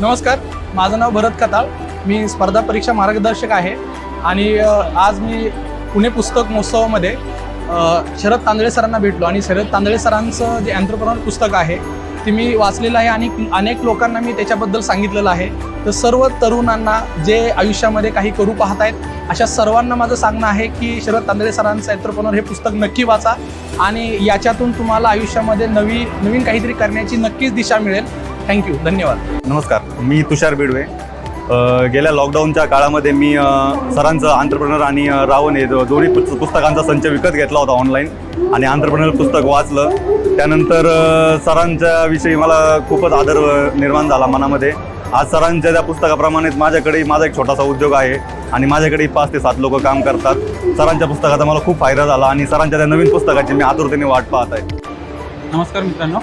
नमस्कार माझं नाव भरत कताळ मी स्पर्धा परीक्षा मार्गदर्शक आहे. आणि आज मी पुणे पुस्तक महोत्सवामध्ये शरद तांदळे सरांना भेटलो. आणि शरद तांदळे सरांचं जे अँथ्रोप्रॉन पुस्तक आहे ते मी वाचलेलं आहे आणि अनेक लोकांना मी त्याच्याबद्दल सांगितलेलं आहे. तर सर्व तरुणांना जे आयुष्यामध्ये काही करू पाहत आहेत अशा सर्वांना माझं सांगणं आहे की शरद तांदळे सरांचं अँथ्रोप्रॉनर हे पुस्तक नक्की वाचा. आणि याच्यातून तुम्हाला आयुष्यामध्ये नवी नवीन काहीतरी करण्याची नक्कीच दिशा मिळेल. थँक्यू धन्यवाद. नमस्कार मी तुषार बिडवे. गेल्या लॉकडाऊनच्या काळामध्ये मी सरांचं आंतरप्रनर आणि रावण हे दोन्ही पुस्त- पुस्तकांचा संच विकत घेतला होता ऑनलाईन आणि आंतरप्रनर पुस्तक वाचलं. त्यानंतर सरांच्या विषयी मला खूपच आदर निर्माण झाला मनामध्ये. आज सरांच्या त्या पुस्तकाप्रमाणेच माझ्याकडे माझा एक छोटासा उद्योग आहे आणि माझ्याकडे पाच ते सात लोक काम करतात. सरांच्या पुस्तकाचा मला खूप फायदा झाला आणि सरांच्या त्या नवीन पुस्तकाची मी आतुरतेने वाट पाहत आहे. नमस्कार मित्रांनो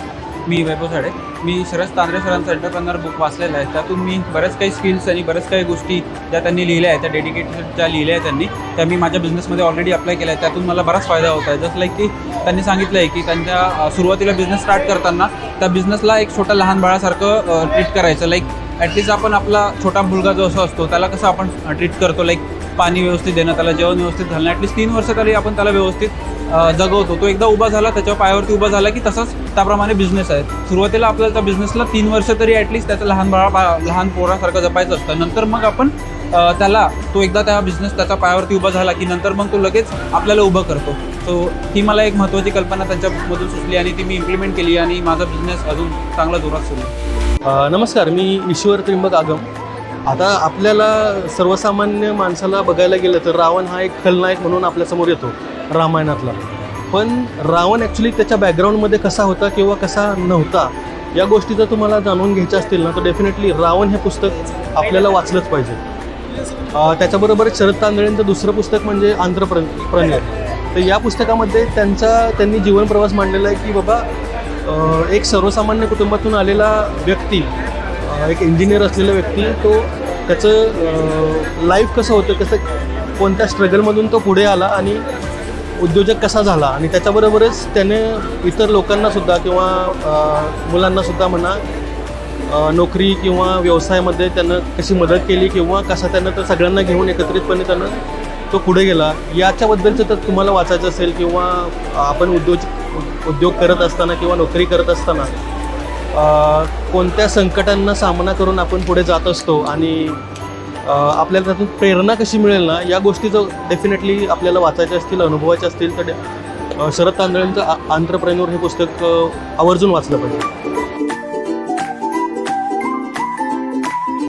मी वैभव साडे मी शरद तांदळे सरांचं एंटरप्रनर बुक वाचलेलं आहे. त्यातून मी बऱ्याच काही स्किल्स आणि बऱ्याच काही गोष्टी ज्या त्यांनी लिहिल्या आहेत त्या डेडिकेटेड ज्या लिहिल्या आहेत त्यांनी त्या मी माझ्या बिझनेसमध्ये ऑलरेडी अप्लाय केल्या आहेत. त्यातून मला बराच फायदा होत आहे. जसं लाईक की त्यांनी सांगितलं आहे की त्यांच्या सुरुवातीला बिझनेस स्टार्ट करताना त्या बिझनेसला एक छोटा लहान बाळासारखं ट्रीट करायचं. लाईक ॲटलीस्ट आपण आपला छोटा मुलगा जो असं असतो त्याला कसं आपण ट्रीट करतो? लाईक पाणी व्यवस्थित देणं त्याला जेवण व्यवस्थित घालणं ॲटलीस्ट तीन वर्ष तरी आपण त्याला व्यवस्थित जगवतो. तो एकदा उभा झाला त्याच्या पायावरती उभा झाला की तसंच त्याप्रमाणे बिझनेस आहे. सुरुवातीला आपल्याला त्या बिझनेसला तीन वर्ष तरी ॲटलीस्ट त्याचं लहान बाळा लहान पोरासारखं जपायचं असतं. नंतर मग आपण त्याला तो एकदा त्या बिझनेस त्याच्या पायावरती उभा झाला की नंतर मग तो लगेच आपल्याला उभं करतो. सो ही मला एक महत्त्वाची कल्पना त्यांच्यामधून सुचली आणि ती मी इम्प्लिमेंट केली आणि माझा बिझनेस अजून चांगला जोरात सुरू आहे. नमस्कार. मी ईश्वर त्रिंबक आगम. आता आपल्याला सर्वसामान्य माणसाला बघायला गेलं तर रावण हा एक खलनायक म्हणून आपल्यासमोर येतो रामायणातला. पण रावण ॲक्च्युली त्याच्या बॅकग्राऊंडमध्ये कसा होता किंवा कसा नव्हता या गोष्टी जर तुम्हाला जाणून घ्यायच्या असतील ना तर डेफिनेटली रावण हे पुस्तक आपल्याला वाचलंच पाहिजे. त्याच्याबरोबर शरद तांदळेंचं दुसरं पुस्तक म्हणजे आंध्र प्र प्रणय. तर या पुस्तकामध्ये त्यांचा त्यांनी जीवनप्रवास मांडलेला आहे की बाबा एक सर्वसामान्य कुटुंबातून आलेला व्यक्ती एक इंजिनियर असलेला व्यक्ती तो त्याचं लाईफ कसं होतं कसं कोणत्या स्ट्रगलमधून तो पुढे आला आणि उद्योजक कसा झाला? आणि त्याच्याबरोबरच त्याने इतर लोकांनासुद्धा किंवा मुलांनासुद्धा म्हणा नोकरी किंवा व्यवसायामध्ये त्यानं कशी मदत केली किंवा कसा त्यानं तर सगळ्यांना घेऊन एकत्रितपणे त्यानं तो पुढे गेला याच्याबद्दलचं तर तुम्हाला वाचायचं असेल किंवा आपण उद्योज उद्योग करत असताना किंवा नोकरी करत असताना कोणत्या संकटांना सामना करून आपण पुढे जात असतो आणि आपल्याला त्यातून प्रेरणा कशी मिळेल ना या गोष्टी जर डेफिनेटली आपल्याला वाचायच्या असतील अनुभवायच्या असतील तर शरद तांदळेंचं आंतरप्रेन्युअर हे पुस्तक आवर्जून वाचलं पाहिजे.